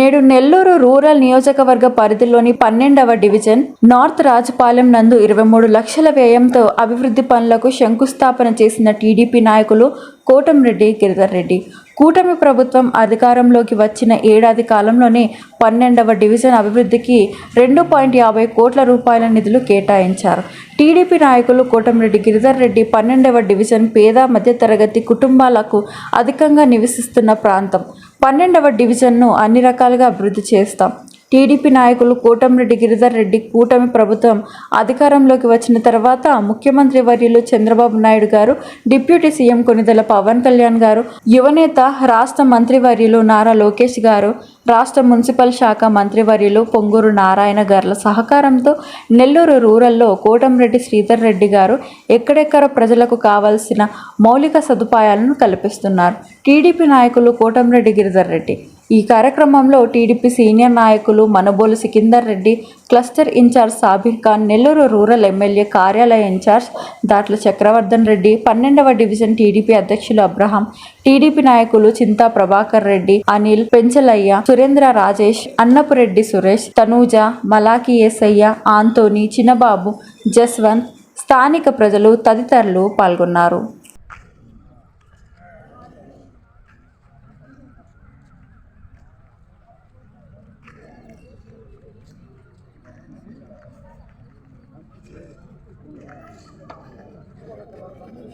నేడు నెల్లూరు రూరల్ నియోజకవర్గ పరిధిలోని పన్నెండవ డివిజన్ నార్త్ రాజపాలెం నందు ఇరవై మూడు లక్షల వ్యయంతో అభివృద్ధి పనులకు శంకుస్థాపన చేసిన టీడీపీ నాయకులు కోటంరెడ్డి గిరిధర్ రెడ్డి. కూటమి ప్రభుత్వం అధికారంలోకి వచ్చిన ఏడాది కాలంలోనే పన్నెండవ డివిజన్ అభివృద్ధికి రెండు పాయింట్ యాభై కోట్ల రూపాయల నిధులు కేటాయించారు. టీడీపీ నాయకులు కోటంరెడ్డి గిరిధర్ రెడ్డి పన్నెండవ డివిజన్ పేద మధ్యతరగతి కుటుంబాలకు అధికంగా నివసిస్తున్న ప్రాంతం. పన్నెండవ డివిజన్ను అన్ని రకాలుగా అభివృద్ధి చేస్తాం. టీడీపీ నాయకులు కోటంరెడ్డి గిరిధర్ రెడ్డి కూటమి ప్రభుత్వం అధికారంలోకి వచ్చిన తర్వాత ముఖ్యమంత్రి వర్యులు చంద్రబాబు నాయుడు గారు డిప్యూటీ సీఎం కొనిదెల పవన్ కళ్యాణ్ గారు యువనేత రాష్ట్ర మంత్రివర్యులు నారా లోకేష్ గారు రాష్ట్ర మున్సిపల్ శాఖ మంత్రివర్యులు పొంగూరు నారాయణ గారుల సహకారంతో నెల్లూరు రూరల్లో కోటంరెడ్డి శ్రీధర్ రెడ్డి గారు ఎక్కడెక్కడ ప్రజలకు కావాల్సిన మౌలిక సదుపాయాలను కల్పిస్తున్నారు. టీడీపీ నాయకులు కోటంరెడ్డి గిరిధర్ రెడ్డి ఈ కార్యక్రమంలో టీడీపీ సీనియర్ నాయకులు Manabolu Sikandar Reddy cluster incharge Sabir Khan Nellore rural MLA కార్యాలయ ఇన్ఛార్జ్ దాట్ల చక్రవర్ధన్ రెడ్డి పన్నెండవ డివిజన్ టీడీపీ అధ్యక్షులు అబ్రహం టీడీపీ నాయకులు చింతా ప్రభాకర్ రెడ్డి అనిల్ పెంచలయ్య సురేంద్ర రాజేష్ అన్నపురెడ్డి సురేష్ తనూజ మలాకి ఏసయ్య ఆంతోని చిన్నబాబు జస్వంత్ స్థానిక ప్రజలు తదితరులు పాల్గొన్నారు.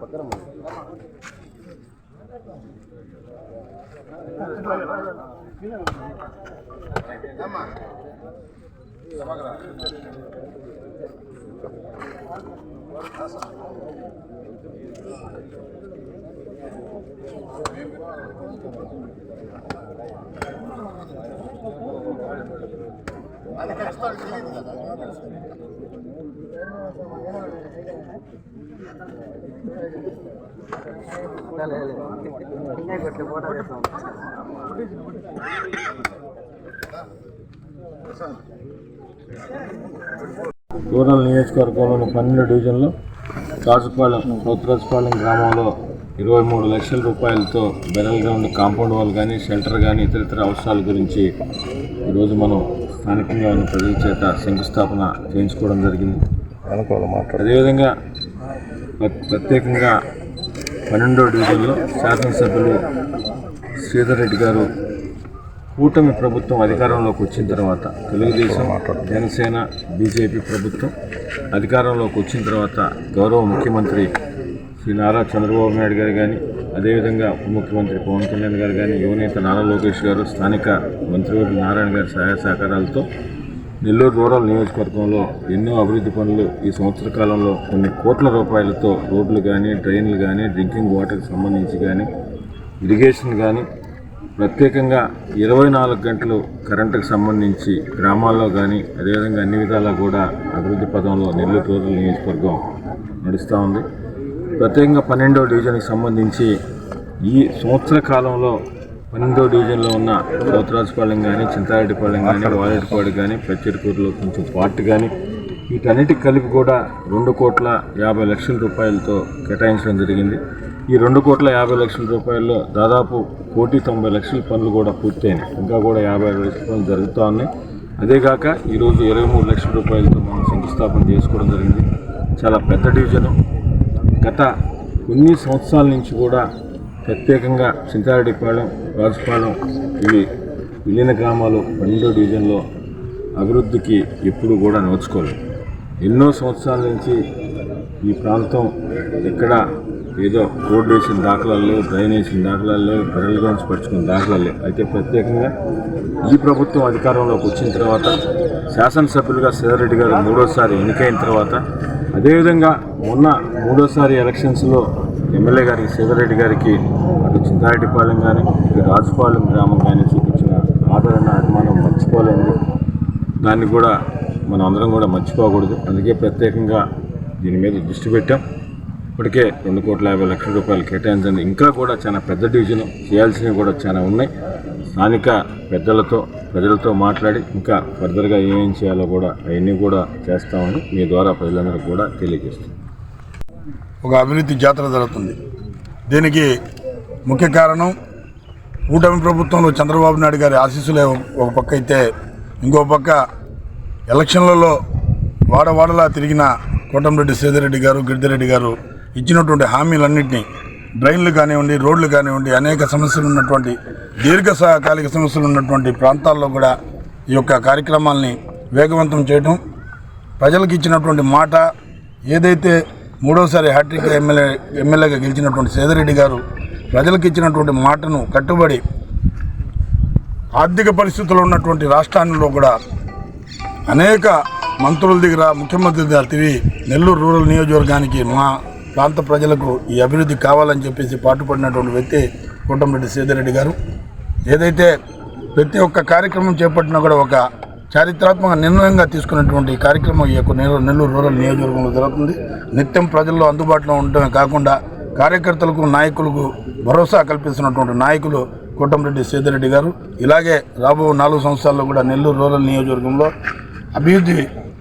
பத்திரம் ஆமா. లేనా రూరల్ నియోజకవర్గంలోని పన్నెండు డివిజన్లో రాజుపాలెం కొత్తరాజుపాలెం గ్రామంలో ఇరవై మూడు లక్షల రూపాయలతో బెరల్ గ్రౌండ్ కాంపౌండ్ వాల్ కానీ షెల్టర్ కానీ ఇతర ఇతర అవసరాల గురించి ఈరోజు మనం స్థానికంగా ఉన్న ప్రజల చేత శంకుస్థాపన చేయించుకోవడం జరిగింది. అదేవిధంగా ప్ర- ప్రత్యేకంగా పన్నెండో డివిజన్లో శాసనసభ్యులు శ్రీధర్ రెడ్డి గారు కూటమి ప్రభుత్వం అధికారంలోకి వచ్చిన తర్వాత తెలుగుదేశం జనసేన బీజేపీ ప్రభుత్వం అధికారంలోకి వచ్చిన తర్వాత గౌరవ ముఖ్యమంత్రి శ్రీ నారా చంద్రబాబు నాయుడు గారు కానీ అదేవిధంగా ఉప ముఖ్యమంత్రి పవన్ కళ్యాణ్ గారు కానీ యువనేత నారా లోకేష్ గారు స్థానిక మంత్రివర్గ నారాయణ గారి సహాయ సహకారాలతో నెల్లూరు రూరల్ నియోజకవర్గంలో ఎన్నో అభివృద్ధి పనులు ఈ సంవత్సర కాలంలో కొన్ని కోట్ల రూపాయలతో రోడ్లు కానీ డ్రైన్లు కానీ డ్రింకింగ్ వాటర్కి సంబంధించి కానీ ఇరిగేషన్ కానీ ప్రత్యేకంగా ఇరవై నాలుగు గంటలు కరెంటుకు సంబంధించి గ్రామాల్లో కానీ అదేవిధంగా అన్ని విధాలా కూడా అభివృద్ధి పదంలో నెల్లూరు రూరల్ నియోజకవర్గం నడుస్తూ ఉంది. ప్రత్యేకంగా పన్నెండవ డివిజన్కి సంబంధించి ఈ సంవత్సర కాలంలో పన్నెండో డివిజన్లో ఉన్న సౌతరాజపాలెం కానీ చింతారెడ్డిపాలెం కానీ వాలేటిపాడు కానీ ప్రత్యేకూరులో కొంచెం పార్ట్ కానీ వీటన్నిటికి కలిపి కూడా రెండు కోట్ల యాభై లక్షల రూపాయలతో కేటాయించడం జరిగింది. ఈ రెండు కోట్ల యాభై లక్షల రూపాయల్లో దాదాపు కోటి తొంభై లక్షల పనులు కూడా పూర్తయినాయి. ఇంకా కూడా యాభై లక్షల పనులు జరుగుతూ ఉన్నాయి. అదేగాక ఈరోజు ఇరవై మూడు లక్షల రూపాయలతో మనం శంకుస్థాపన చేసుకోవడం జరిగింది. చాలా పెద్ద డివిజను. గత కొన్ని సంవత్సరాల నుంచి కూడా ప్రత్యేకంగా చింతారెడ్డిపాలెం రాజుపాలెం ఇవి విలీన గ్రామాలు పన్నెండో డివిజన్లో అభివృద్ధికి ఎప్పుడు కూడా నోచుకోలేదు. ఎన్నో సంవత్సరాల నుంచి ఈ ప్రాంతం ఎక్కడ ఏదో రోడ్డు వేసిన దాఖలాలు లేవు డ్రైన్ వేసిన దాఖలాలు లేవు బెరల్ గ్రౌండ్స్ పరుచుకున్న దాఖలాలు. లేవు అయితే ప్రత్యేకంగా ఈ ప్రభుత్వం అధికారంలోకి వచ్చిన తర్వాత శాసనసభ్యులుగా సేదరెడ్డి గారు మూడోసారి ఎన్నికైన తర్వాత అదేవిధంగా మొన్న మూడోసారి ఎలక్షన్స్లో ఎమ్మెల్యే గారికి సేదరెడ్డి గారికి అటు చింతారెడ్డిపాలెం కానీ ఇటు రాజుపాలెం గ్రామం కానీ చూపించిన ఆదరణ అభిమానం మర్చిపోలేము దాన్ని కూడా మనం అందరం కూడా మర్చిపోకూడదు. అందుకే ప్రత్యేకంగా దీని మీద దృష్టి పెట్టాం. ఇప్పటికే రెండు కోట్ల యాభై లక్షల రూపాయలు కేటాయించండి. ఇంకా కూడా చాలా పెద్ద డివిజన్ చేయాల్సినవి కూడా చాలా ఉన్నాయి. స్థానిక పెద్దలతో ప్రజలతో మాట్లాడి ఇంకా ఫర్దర్గా ఏమేం చేయాలో కూడా అవన్నీ కూడా చేస్తామని మీ ద్వారా ప్రజలందరికీ కూడా తెలియజేస్తాం ఒక అభివృద్ధి జాతర జరుగుతుంది. దీనికి ముఖ్య కారణం కూటమి ప్రభుత్వంలో చంద్రబాబు నాయుడు గారి ఆశీస్సులే ఒక పక్క అయితే ఇంకో పక్క ఎలక్షన్లలో వాడవాడలా తిరిగిన కోటంరెడ్డి సేదిరెడ్డి గారు గిరిధిరెడ్డి గారు ఇచ్చినటువంటి హామీలన్నింటినీ డ్రైన్లు కానివ్వండి రోడ్లు కానివ్వండి అనేక సమస్యలు ఉన్నటువంటి దీర్ఘకాలిక సమస్యలు ఉన్నటువంటి ప్రాంతాల్లో కూడా ఈ యొక్క కార్యక్రమాల్ని వేగవంతం చేయడం ప్రజలకు ఇచ్చినటువంటి మాట ఏదైతే మూడోసారి హ్యాట్రిక్ ఎమ్మెల్యే ఎమ్మెల్యేగా గెలిచినటువంటి సేదరెడ్డి గారు ప్రజలకు ఇచ్చినటువంటి మాటను కట్టుబడి ఆర్థిక పరిస్థితుల్లో ఉన్నటువంటి రాష్ట్రాల్లో కూడా అనేక మంత్రుల దగ్గర ముఖ్యమంత్రి దగ్గర తిరిగి నెల్లూరు రూరల్ నియోజకవర్గానికి మా ప్రాంత ప్రజలకు ఈ అభివృద్ధి కావాలని చెప్పేసి పాటుపడినటువంటి వ్యక్తి కోటంరెడ్డి సేదిరెడ్డి గారు. ఏదైతే ప్రతి ఒక్క కార్యక్రమం చేపట్టినా కూడా ఒక చారిత్రాత్మక నిర్ణయంగా తీసుకున్నటువంటి కార్యక్రమం ఈ యొక్క నెల్లూరు నెల్లూరు రూరల్ నియోజకవర్గంలో జరుగుతుంది. నిత్యం ప్రజల్లో అందుబాటులో ఉండటమే కాకుండా కార్యకర్తలకు నాయకులకు భరోసా కల్పిస్తున్నటువంటి నాయకులు కోటంరెడ్డి సీదరెడ్డి గారు. ఇలాగే రాబో నాలుగు సంవత్సరాల్లో కూడా నెల్లూరు రూరల్ నియోజకవర్గంలో అభివృద్ధి